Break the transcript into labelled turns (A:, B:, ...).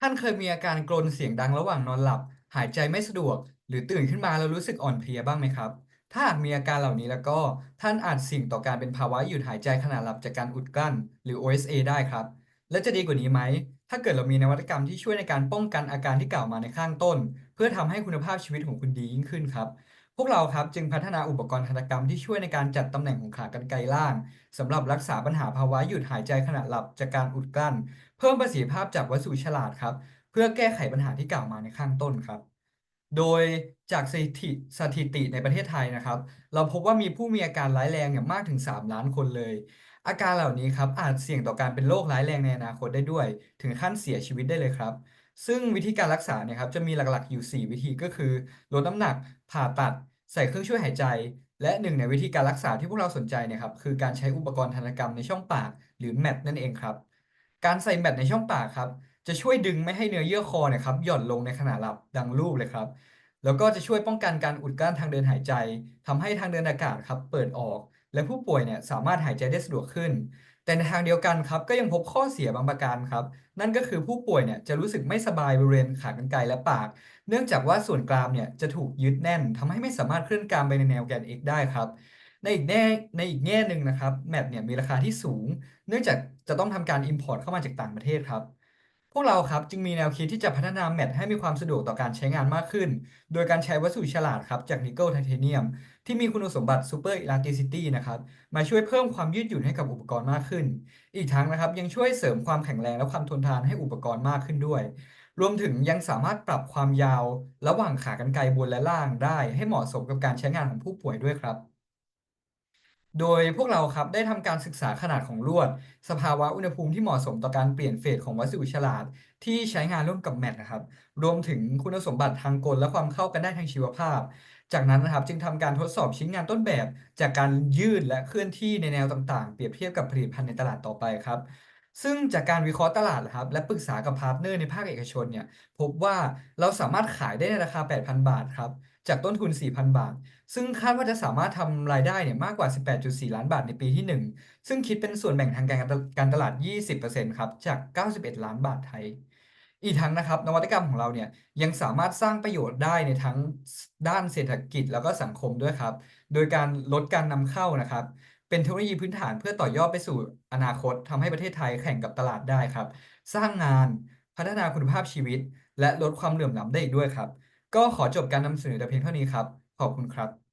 A: ท่านเคยมีอาการกรนเสียงดังระหว่างนอนหลับ หายใจไม่สะดวก หรือตื่นขึ้นมาแล้วรู้สึกอ่อนเพลียบ้างไหมครับ ถ้าหากมีอาการเหล่านี้แล้วก็ท่านอาจเสี่ยงต่อการเป็นภาวะหยุดหายใจขณะหลับจากการอุดกลั้น หรือ OSA ได้ครับ และจะดีกว่านี้ไหม ถ้าเกิดเรามีนวัตกรรมที่ช่วยในการป้องกันอาการที่กล่าวมาในข้างต้น เพื่อทำให้คุณภาพชีวิตของคุณดียิ่งขึ้นครับ วกเราครับจึงพัฒนาอุปกรณ์ทันตกรรมที่ช่วยในการจัดตำแหน่งของขากรรไกรล่างสำหรับรักษาปัญหาภาวะหยุดหายใจขณะหลับจากการอุดกลั้น เพิ่มประสิทธิภาพจากวัสดุฉลาดครับ เพื่อแก้ไขปัญหาที่กล่าวมาในข้างต้นครับ โดยจากสถิติสถิติในประเทศไทยนะครับ เราพบว่ามีผู้มีอาการร้ายแรงอย่างมากถึง 3 ล้านคนเลย อาการเหล่านี้ครับอาจเสี่ยงต่อการเป็นโรคร้ายแรงในอนาคตได้ด้วย ถึงขั้นเสียชีวิตได้เลยครับ ซึ่งวิธีการรักษาเนี่ยครับจะมีหลักๆอยู่ 4 วิธีก็คือลดน้ำหนักผ่าตัด ใส่เครื่องช่วยหายใจ และหนึ่งในวิธีการรักษาที่พวกเราสนใจเนี่ยครับคือการใช้อุปกรณ์ทันตกรรมในช่องปาก หรือแมทนั่นเองครับ การใส่แมทในช่องปากครับ จะช่วยดึงไม่ให้เนื้อเยื่อคอเนี่ยครับหย่อนลงในขณะหลับดังรูปเลยครับ แล้วก็จะช่วยป้องกันการอุดกั้นทางเดินหายใจทำให้ทางเดินอากาศครับเปิดออก และผู้ป่วยเนี่ยสามารถหายใจได้สะดวกขึ้น แต่ในทางเดียวกันครับก็ยังพบข้อเสียบางประการครับ นั่นก็คือผู้ป่วยเนี่ยจะรู้สึกไม่สบายบริเวณขากรรไกรและปาก เนื่องจากว่าส่วนกรามเนี่ยจะถูกยึดแน่นทำให้ไม่สามารถเคลื่อนกรามไปในแนวแกน x ได้ครับ ในอีกแง่ในอีกแง่หนึ่งนะครับแมปเนี่ยมีราคาที่สูง เนื่องจากจะต้องทำการ Import เข้ามาจากต่างประเทศครับ พวกเราครับจึงมีแนวคิดที่จะพัฒนาแมทให้มีความสะดวกต่อการใช้งานมากขึ้น โดยการใช้วัสดุฉลาดครับจากนิกเกิลไทเทเนียม ที่มีคุณสมบัติ Super Elasticity นะครับมาช่วยเพิ่มความยืดหยุ่นให้กับอุปกรณ์มากขึ้น อีกทั้งนะครับยังช่วยเสริมความแข็งแรงและความทนทานให้อุปกรณ์มากขึ้นด้วย รวมถึงยังสามารถปรับความยาว ระหว่างขากรรไกรบนและล่างได้ ให้เหมาะสมกับการใช้งานของผู้ป่วยด้วยครับ โดยพวกเราครับได้ทำการศึกษาขนาดของลวด สภาวะอุณหภูมิที่เหมาะสมต่อการเปลี่ยนเฟสของวัสดุฉลาด ที่ใช้งานร่วมกับแมทนะครับ รวมถึงคุณสมบัติทางกลและความเข้ากันได้ทางชีวภาพ จากนั้นนะครับจึงทำการทดสอบชิ้นงานต้นแบบ จากการยืดและเคลื่อนที่ในแนวต่างๆ เปรียบเทียบกับผลิตภัณฑ์ในตลาดต่อไปครับ ซึ่งจากการวิเคราะห์ตลาดนะครับและปรึกษากับพาร์ทเนอร์ในภาคเอกชนเนี่ยพบว่าเราสามารถขายได้ในราคา 8,000 บาทครับจากต้นทุน 4,000 บาท ซึ่งคาดว่าจะสามารถทำรายได้เนี่ยมากกว่า 18.4 ล้านบาทในปีที่ 1 ซึ่งคิดเป็นส่วนแบ่งทางการการตลาด 20%ครับจาก 91 ล้านบาทไทย อีกทั้งนะครับนวัตกรรมของเราเนี่ยยังสามารถสร้างประโยชน์ได้ในทั้งด้านเศรษฐกิจแล้วก็สังคมด้วยครับ โดยการลดการนำเข้านะครับ เป็นเทคโนโลยีพื้นฐานเพื่อต่อยอดไปสู่อนาคตทำให้ประเทศไทยแข่งกับตลาดได้ครับ สร้างงานพัฒนาคุณภาพชีวิต และลดความเหลื่อมล้ำได้อีกด้วยครับ ก็ขอจบการนำเสนอแต่เพียงเท่านี้ครับ ขอบคุณครับ